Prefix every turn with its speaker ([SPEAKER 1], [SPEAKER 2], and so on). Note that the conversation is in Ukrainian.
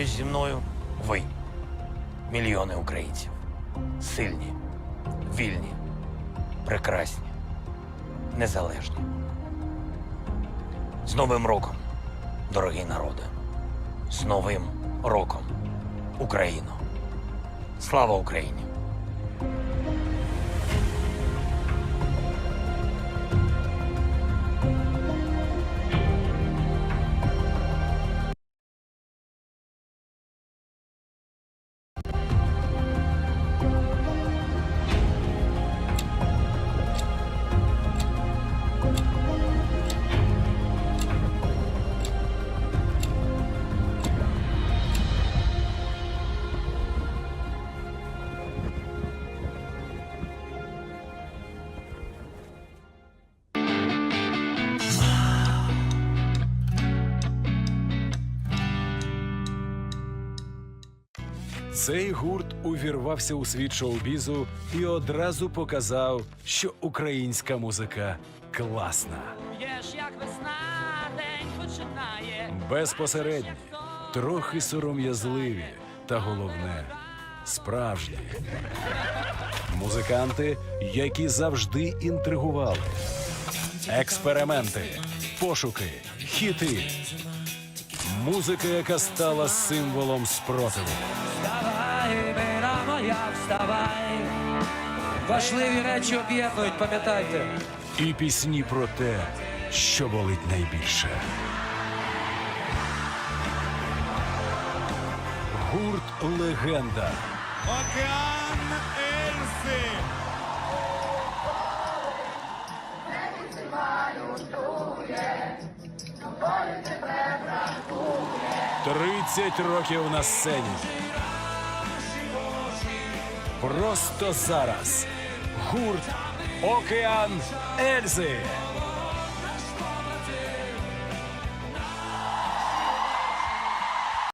[SPEAKER 1] попліч зі мною ви, мільйони українців. Сильні, вільні, прекрасні, незалежні. З Новим роком, дорогі народи! З Новим роком, Україно! Слава Україні!
[SPEAKER 2] Цей гурт увірвався у світ шоу-бізу і одразу показав, що українська музика класна.
[SPEAKER 3] Є як весна, день починає.
[SPEAKER 2] Безпосередні, трохи сором'язливі, та головне справжні. Музиканти, які завжди інтригували. Експерименти, пошуки, хіти. Музика, яка стала символом спротиву.
[SPEAKER 4] Вставай, мира моя, вставай. Важливі речі об'єднують, пам'ятайте.
[SPEAKER 2] І пісні про те, що болить найбільше. Гурт Легенда.
[SPEAKER 5] Океан Ельзи.
[SPEAKER 2] «30 років на сцені. Просто зараз. Гурт Океан Ельзи.